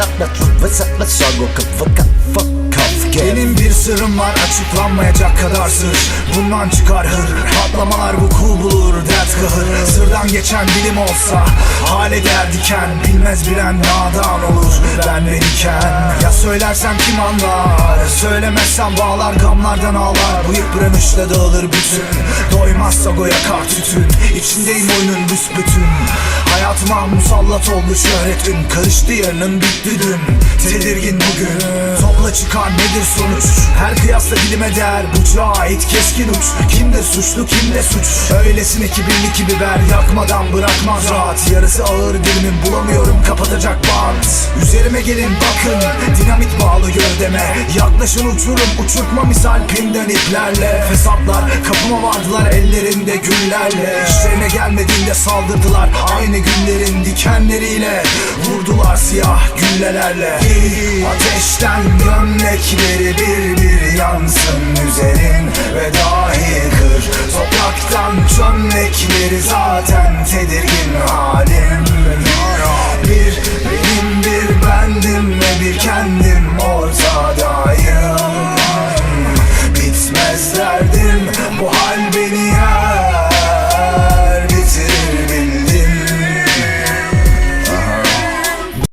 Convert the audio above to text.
What's up, what's up, go fuck up, fuck off, get Benim bir sırrım var açıklanmayacak kadar sır. Bundan çıkar hır Patlamalar bu bulur dert kahır. Sırdan geçen bilim olsa Hale der diken. Bilmez bilen nadan olur Ben ve diken. Ya söylersem kim anlar Söylemezsem bağlar gamlardan ağlar. Bu yıpranışla dağılır bütün Doymazsa go yakar tütün. İçindeyim oyunun büsbütün Hayatıma musallat oldu şöhretin Karıştı yarının bitti dün. Tedirgin bugün Topla çıkar nedir sonuç? Her kıyasla dilime değer Bıçağa ait keskin uç. Kimde suçlu kimde suç? Öylesine kibirli ki biber Yakmadan bırakmaz rahat. Yarısı ağır dilimin bulamıyorum kapatacak bant. Üzerime gelin bakın Dinamit bağlı gövdeme. Yaklaşın uçurum uçurtma misal pinden iplerle. Fesatlar kapıma vardılar ellerinde güllerle. İşlerine gelmediğinde saldırdılar Aynı günlerin dikenleriyle Vurdular siyah güllelerle. Ateşten gömlekleri bir bir yansın üzerin Ve dahi kır. Topraktan çömlekleri zaten tedirgin halim. Bir benim bir bendim ve bir kendim ortadayım. Bitmez derdim bu hal beni